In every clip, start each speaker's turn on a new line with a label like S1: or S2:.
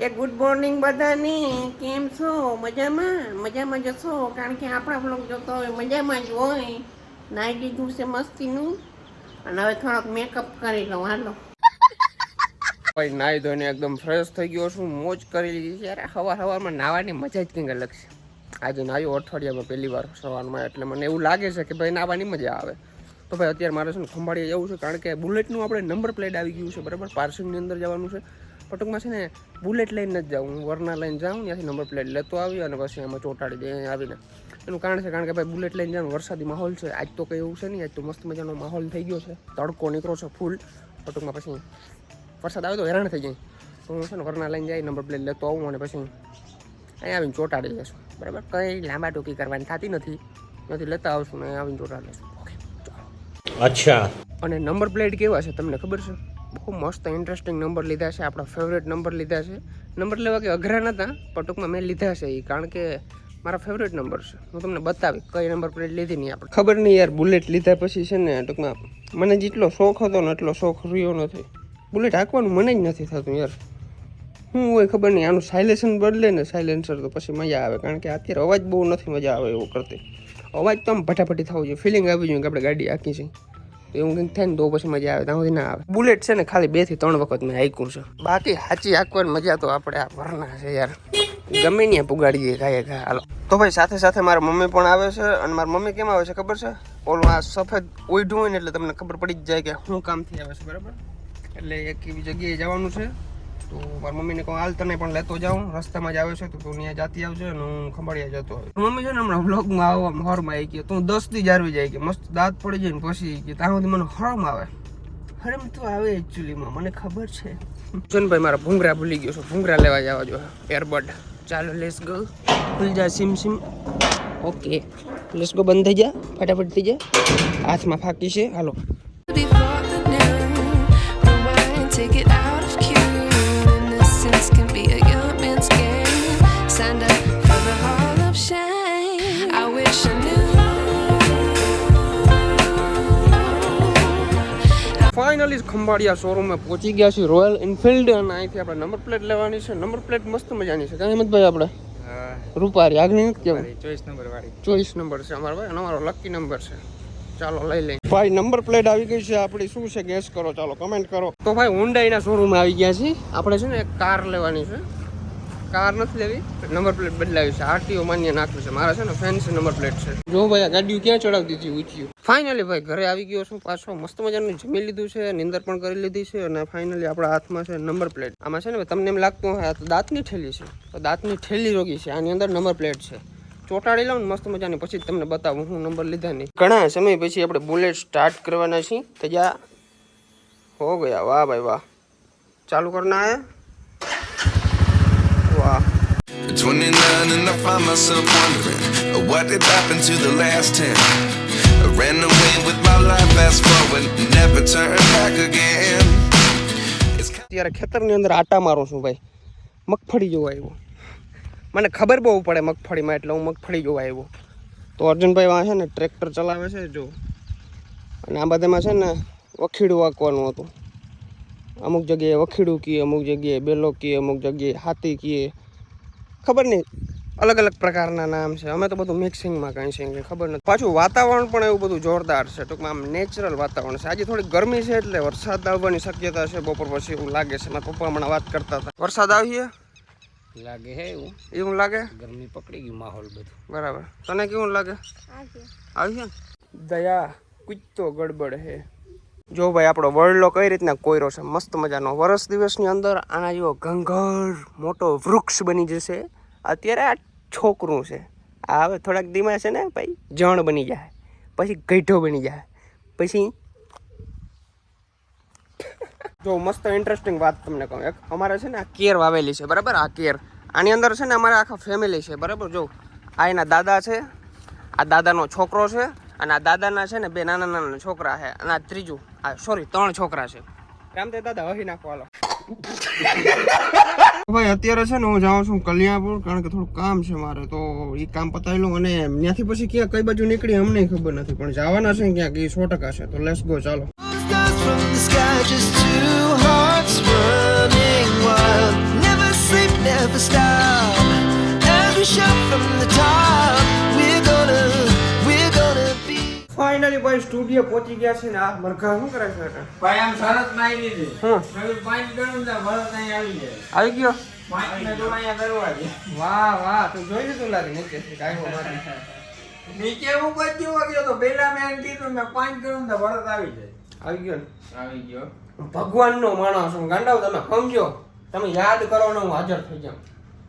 S1: એ good morning બધાને, કેમ છો? મજામાં? મજામાં જશો? કારણ કે આપણા બ્લોગ જોતો હોય, મજામાં જ હોય. નાઈ દીધું છે મસ્તીનું. અને હવે થોડોક મેકઅપ કરી લઉં, હાલો. ભાઈ, નાઈ ધોઈને એકદમ ફ્રેશ થઈ ગયો છું, મોજ કરી લીધી છે. અરે સવાર સવારમાં નાવાની મજા જ કંઈક અલગ છે. આજે નાયું અઠવાડિયામાં પહેલી વાર સવારમાં, એટલે મને એવું લાગે છે કે ભાઈ, નાવાની મજા આવે. તો ભાઈ, અત્યારે મારે છે ને ખંભાળીએ જવું છે, કારણ કે બુલેટનું આપણે નંબર પ્લેટ આવી ગયું છે, બરાબર? પાર્સિંગની અંદર જવાનું છે. પણ ટૂંકમાં છે ને બુલેટ લઈને જ જાઉં. હું વરના લઈને જાઉં ત્યાંથી નંબર પ્લેટ લેતો આવી અને પછી એમાં ચોંટાડી દે આવીને. એનું કારણ છે કારણ કે ભાઈ બુલેટ લઈને જાઉં વરસાદી માહોલ છે. આજ તો કંઈ એવું છે નહીં. આજ તો મસ્ત મજાનો માહોલ થઈ ગયો છે. તડકો નીકળો છે ફૂલ ટૂંકમાં પછી વરસાદ આવે તો હેરાન થઈ જાય. તો હું છે ને વરના લઈને જાય નંબર પ્લેટ લેતો આવું અને પછી અહીંયા આવીને ચોંટાડી લેશું બરાબર? કંઈ લાંબા ટૂંકી કરવાની થતી નથી. નથી લેતા આવશું ને આવીને ચોંટાડી લેશું ઓકે
S2: અચ્છા.
S1: અને નંબર પ્લેટ કેવા છે તમને ખબર છે? બહુ મસ્ત ઇન્ટરેસ્ટિંગ નંબર લીધા છે, આપણા ફેવરેટ નંબર લીધા છે. નંબર લેવા કે અઘરા નહોતા પણ ટૂંકમાં મેં લીધા છે એ કારણ કે મારા ફેવરેટ નંબર છે. હું તમને બતાવી કઈ નંબર પ્લેટ લીધી નહીં આપણે. ખબર નહીં યાર બુલેટ લીધા પછી છે ને ટૂંકમાં મને જેટલો શોખ હતો ને એટલો શોખ રહ્યો નથી. બુલેટ હાંકવાનું મને જ નથી થતું યાર. હું હોય ખબર નહીં, આનું સાયલેન્સર બદલે ને સાયલેન્સર તો પછી મજા આવે, કારણ કે અત્યારે અવાજ બહુ નથી મજા આવે એવું કરતી. અવાજ તો આમ ફટાફટી થવું જોઈએ ફિલિંગ આવી જોઈએ કે આપણે ગાડી આખી છે. તો એવું કંઈક થાય ને તો પછી મજા આવે, ત્યાં સુધી ના આવે. બુલેટ છે ને ખાલી બેથી ત્રણ વખત મેં હાંક્યું છે. બાકી સાચી હાંકવાની મજા તો આપણે આ ભરના છે યાર. ગમે ત્યાં પુગાડીએ કાંઈ કાંઈ હાલો. તો ભાઈ સાથે સાથે મારા મમ્મી પણ આવે છે અને મારા મમ્મી કેમ આવે છે ખબર છે? ઓલું આ સફેદ ઓઈઢું હોય ને એટલે તમને ખબર પડી જ જાય કે શું કામથી આવે છે, બરાબર? એટલે એક એવી જગ્યાએ જવાનું છે. તો મારા મમ્મીને કહું, હાલ તને પણ લેતો જાઉં, રસ્તામાં જ આવે છે, તો તું ત્યાં જાતી આવજો અને હું ખંભાળિયા જતો હોય મમ્મી છે ને હમણાં વ્લોગમાં આવવા હરમાં આવી ગયો, તું દસ દી જારવી જાય કે મસ્ત દાંત પડી જાય ને પછી કે ત્યાં સુધી મને હરમ આવે. હરમ તો આવે એકચ્યુઅલીમાં મને ખબર છે. ભાઈ મારા ભૂંગરા ભૂલી ગયો છું, ભૂંગરા લેવા જવા જો, એરબડ. ચાલો લેસ ગો ભૂલ જા, સિમ સિમ. ઓકે લેસ ગો બંધ થઈ જા, ફટાફટ થઈ જા. હાથમાં ફાકી છે, હાલો.
S3: Take it out.
S1: Finally Khambhalia શોરૂમે પહોંચી ગયા છીએ રોયલ એનફિલ્ડ અને અહીંથી આપણે નંબર પ્લેટ લેવાની છે. નંબર પ્લેટ મસ્ત મજાની છે. કાંઈ હિંમતભાઈ આપણે? રૂપારી આગળ નથી કેવું?
S2: ચોઈસ નંબર વાળી.
S1: ચોઈસ નંબર છે અમારો ભાઈ. અને અમારો લકી નંબર છે. ચાલો લઈ લઈએ. ભાઈ નંબર પ્લેટ આવી ગઈ છે. આપણી શું છે? ગેસ કરો. ચાલો કમેન્ટ કરો. તો ભાઈ હુન્ડાઈના શોરૂમે આવી ગયા છીએ. આપણે છે ને એક કાર લેવાની છે. કાર નથી લેવી. નંબર પ્લેટ બદલાવી છે. આરટીઓ માન્ય નાખ્યું છે. મારા છે ને ફેન્સી નંબર પ્લેટ છે. જો ભાઈ આ ગાડીઓ ક્યાં ચડાવી દીધી ઊંચી ફાઇનલી ભાઈ, ઘરે આવી ગયો છું, પાછો મસ્ત મજાનું જમી લીધું છે, નિંદર પણ કરી લીધી છે અને ફાઇનલી આપણા હાથમાં છે નંબર પ્લેટ આમાં છે ને તમને એમ લાગતું હોય તો દાંતની ઠેલી છે. તો દાંતની ઠેલી રોગી છે, આની અંદર નંબર પ્લેટ છે. ચોટાડી લઉં ને મસ્ત મજાની, પછી તમને બતાવું, હું નંબર લીધા નહીં. ઘણા સમય પછી આપણે બુલેટ સ્ટાર્ટ કરવાના છીએ. તજા હો ગયા, વાહ ભાઈ, વાહ. ચાલુ કરના હે. વાહ.
S4: At 29 and I find myself wondering, what did happen to the last 10. I ran away with my life, fast forward, never turn back again.
S1: અત્યારે ખેતરની અંદર આટા મારું છું ભાઈ. મગફળી જોવા આવ્યો. મને ખબર બહુ પડે મગફળીમાં એટલે હું મગફળી જોવા આવ્યો. તો અર્જુનભાઈ વાં છે ને ટ્રેક્ટર ચલાવે છે જો. અને આ બધામાં છે ને વખીડું વાંકવાનું હતું. અમુક જગ્યાએ વખીડું કીએ અમુક જગ્યાએ બેલો કીએ અમુક જગ્યાએ હાથી કીએ. ખબર નહીં. અલગ અલગ પ્રકારના નામ છે. અમે તો બધું મિક્સિંગમાં કાંઈ છે ખબર નથી. પાછું વાતાવરણ પણ એવું બધું જોરદાર છે. ટૂંકમાં આમ નેચરલ વાતાવરણ છે. આજે થોડી ગરમી છે એટલે વરસાદ આવવાની શક્યતા છે. બપોર પછી એવું લાગે છે. મારા પપ્પા હમણાં વાત કરતા હતા. વરસાદ આવીએ?
S2: લાગે હે એવું.
S1: એવું લાગે?
S2: ગરમી પકડી ગયું માહોલ બધું.
S1: બરાબર. તને કેવું લાગે? આવી છે ને? દયા કુત્તો ગડબડ હે. જો ભાઈ આપણો વર્લ્ડલો કઈ રીતના કોયરો છે? મસ્ત મજાનો. વરસ દિવસની અંદર આના જેવો ઘંઘર મોટો વૃક્ષ બની જશે. અત્યારે આ છોકરું છે. આ હવે થોડાક ધીમા છે ને ભાઈ, જણ બની જાય. પછી ગઈઢો બની જાય. પછી જો મસ્ત ઇન્ટરેસ્ટિંગ વાત તમને કહું એક. અમારે છે ને આ કેર વાવેલી છે, બરાબર? આ કેર. આની અંદર છે ને અમારા આખા ફેમિલી છે, બરાબર? જો, આ એના દાદા છે, આ દાદાનો છોકરો છે, અને આ દાદાના છે ને બે નાના નાના છોકરા છે, અને આ ત્રીજું, આ સોરી ત્રણ છોકરા છે. રામ તે દાદા, વહી નાખો, હાલો. ભાઈ, અત્યારે છે ને હું જાઉં છું કલ્યાણપુર, કારણ કે થોડું કામ છે મારે. તો એ કામ પતાવી લઉં અને ત્યાંથી પછી ક્યાં કઈ બાજુ નીકળી અમને ખબર નથી. પણ જવાના છે ક્યાંક એ સો ટકા છે. તો લેસ ગો ચાલો. સ્ટુડિયો પહોંચી ગયા છે ને આ મરઘા શું કરે છે
S2: ભાઈ આમ શરત નાઈ દીધી
S1: હું.
S2: પાંચ ગણું ને ભરત નાઈ આવી જાય.
S1: આવી ગયો?
S2: ને
S1: વાહ વાહ તું જોઈ લીધું લાગે નીચે
S2: નીચે હું બચ્યું ગયો તો પેલા મેં કીધું મેં પાંચ ગણું ને ભરત આવી જાય.
S1: આવી ગયો ને?
S2: આવી ગયો.
S1: ભગવાનનો માણસ હું ગાંડાવ તમે સમજો. તમે યાદ કરો ને હું હાજર થઈ જાઉં.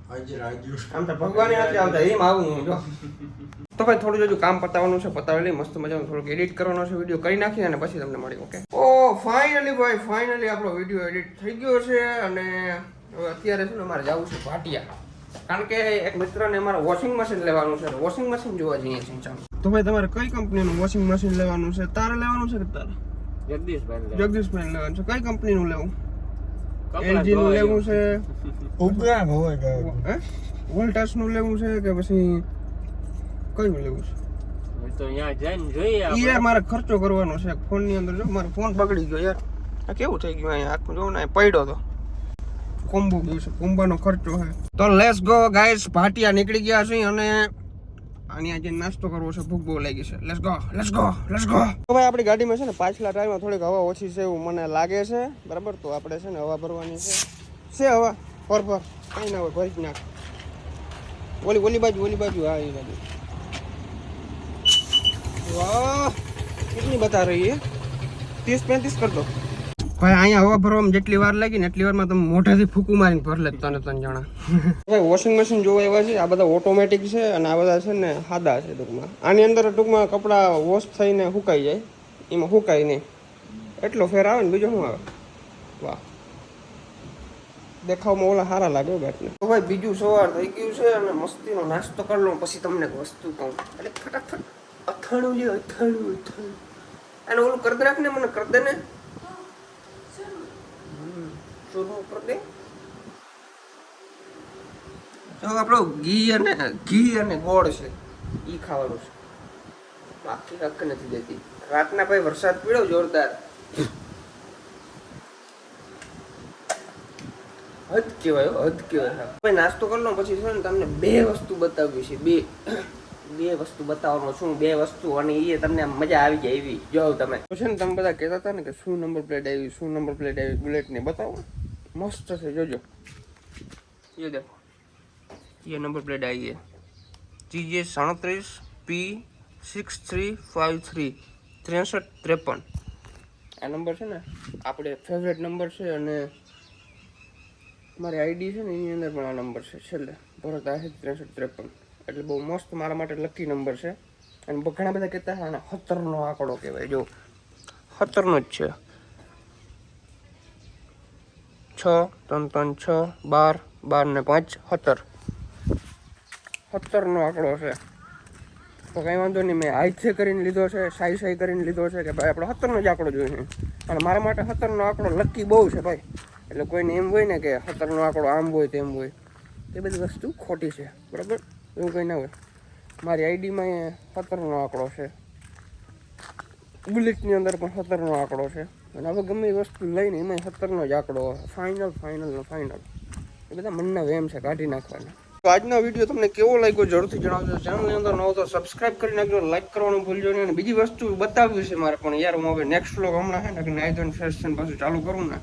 S2: હાજર હાજર.
S1: આમ તો ભગવાન નથી આવતા એમ આવું હું જો. તો ભાઈ થોડું જોજો કામ પતાવવાનું છે પતાવી લઈ મસ્ત મજાનું થોડુંક એડિટ કરવાનો છે વીડિયો કરી નાખીએ અને પછી તમને મળી ઓકે ઓ ફાઇનલી ભાઈ ફાઇનલી આપણો વીડિયો એડિટ થઈ ગયો છે અને હવે અત્યારે છે ને અમારે જવું છે ભાટિયા. કારણ કે એક મિત્રને મારે વોશિંગ મશીન લેવાનું છે વોશિંગ મશીન જોવા જઈએ છીએ ચાલો. તો ભાઈ તમારે કઈ કંપનીનું વોશિંગ મશીન લેવાનું છે? તારે લેવાનું છે કે તારે?
S2: જગદીશભાઈ
S1: જગદીશભાઈ લેવાનું છે. કઈ કંપનીનું લેવું? એલજી નું લેવું છે?
S5: ઉગ્રા હોય
S1: વોલ્ટાસનું લેવું છે કે પછી કયું લેવું છે?
S2: તો અહીંયા જઈને જોઈએ
S1: યાર મારે ખર્ચો કરવાનો છે ફોનની અંદર જો મારો ફોન બગડી ગયો યાર. આ કેવું થઈ ગયું અહીંયા? આખું જો ને પડ્યો તો. કોમ્બો ગયું છે કોમ્બાનો ખર્ચો છે. તો લેસ ગો ગાઈસ ભાટિયા નીકળી ગયા છે અને અહીંયા જે નાસ્તો કરવો છે ભૂખ બહુ લાગી છે. Let's go let's go let's go તો ભાઈ આપણી ગાડીમાં છે ને પાછલા ટાયરમાં થોડીક હવા ઓછી છે એવું મને લાગે છે. બરાબર? તો આપણે છે ને હવા ભરવાની છે. છે હવા? ભર ભર. કાંઈ ના હોય ભરી જ નાખ. ઓલી ઓલી બાજુ ઓલી બાજુ હા એ બાજુ. વાહ કેટલી બતા રહી है तीस पैंतीस कर दो ભાઈ અહીંયા હવા ભરવામાં જેટલી વાર લાગી ને એટલી વારમાં તમે મોઢાથી ફૂકું મારીને ભર લે તને ત્રણ જણા ભાઈ વોશિંગ મશીન જોવા એવા છે આ બધા ઓટોમેટિક છે અને આ બધા છે ને સાદા છે ટૂંકમાં આની અંદર ટૂંકમાં કપડાં વોશ થઈને સુકાઈ જાય એમાં સુકાય નહીં એટલો ફેર આવે ને બીજો શું આવે વાહ દેખાવમાં ઓલા સારા લાગે હો બેટને તો ભાઈ બીજું સવાર થઈ ગયું છે અને મસ્તીનો નાસ્તો કરી લઉં પછી તમને એક વસ્તુ કહું એટલે ફટાફટ અથાણું છે અથાણું અથાણું. અને ઓલું કરી દે મને, કરી ને. ચૂરમું કરી દે. જો આપણો ઘી અને ઘી અને ગોળ છે એ ખાવાનું છે. બાકી હક નથી દેતી. રાતના ભાઈ વરસાદ પીડ્યો જોરદાર. હદ કહેવાય હદ કહેવાય. ભાઈ નાસ્તો કરી લો, પછી છે ને તમને બે વસ્તુ બતાવવી છે બે. બે વસ્તુ બતાવવાનો છું, બે વસ્તુ અને એ તમને મજા આવી જાય એવી. જો તમે. છે ને તમે બધા કહેતા હતા ને કે શું નંબર પ્લેટ આવી, શું નંબર પ્લેટ આવી બુલેટ ને બતાવો. મસ્ત છે, જોજો. એ દેખો. એ નંબર પ્લેટ આવી છે જીજે સાડત્રીસ P six three five three ત્રેસઠ ત્રેપન. આ નંબર છે ને આપણે ફેવરેટ નંબર છે અને મારી આઈડી છે ને એની અંદર પણ આ નંબર છે. છેલ્લે. ભરત આહિત ત્રેસઠ ત્રેપન. એટલે બહુ મસ્ત મારા માટે લકી નંબર છે. અને ઘણા બધા કહેતા હા હતરનો આંકડો કહેવાય. જો હતરનો જ છે. છ, ત્રણ ત્રણ, છ, બાર બાર ને પાંચ હતર હતરનો આંકડો છે. તો કંઈ વાંધો નહીં, મેં આઈથે કરીને લીધો છે સાઈ સાઈ કરીને લીધો છે કે ભાઈ આપણે હતરનો જ આંકડો જોઈએ. અને મારા માટે હતરનો આંકડો લકી બહુ છે ભાઈ. એટલે કોઈને એમ હોય ને કે હતરનો આંકડો આમ હોય તેમ હોય. એ બધી વસ્તુ ખોટી છે. બરાબર? એવું કંઈ ના હોય. મારી આઈડીમાં એ સત્તરનો આંકડો છે. બુલેટની અંદર પણ સત્તરનો આંકડો છે. અને હવે ગમે એ વસ્તુ લઈને એમાં સત્તરનો જ આંકડો ફાઇનલ ફાઇનલ ફાઇનલ એ બધા મનના વેમ છે, કાઢી નાખવાના. તો આજનો વીડિયો તમને કેવો લાગ્યો જરૂરથી જણાવજો. ચેનલની અંદર નવો તો સબસ્ક્રાઇબ કરી નાખજો લાઈક કરવાનું ભૂલજો નહીં. અને બીજી વસ્તુ બતાવ્યું છે મારે પણ યાર, હું હવે નેક્સ્ટ વ્લોગ હમણાં છે ને કે ફેશન પાછું ચાલુ કરું ને.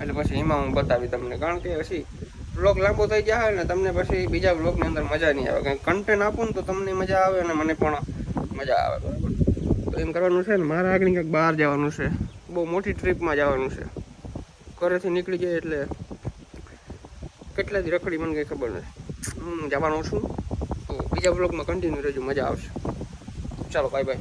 S1: એટલે પછી એમાં હું બતાવી તમને. કારણ કે પછી વ્લોગ લાંબો થઈ જાય ને તમને પછી બીજા બ્લોગની અંદર મજા નહીં આવે. કંઈ કન્ટેન્ટ આપું ને તો તમને મજા આવે અને મને પણ મજા આવે. બરાબર તો એમ કરવાનું છે ને, મારે આગળ કંઈક બહાર જવાનું છે. બહુ મોટી ટ્રીપમાં જવાનું છે. ઘરેથી નીકળી જાય એટલે કેટલાથી રખડી મને કંઈ ખબર નથી. હું જવાનો છું. તો બીજા બ્લોગમાં કન્ટિન્યુ રહેજો, મજા આવશે. ચાલો બાય બાય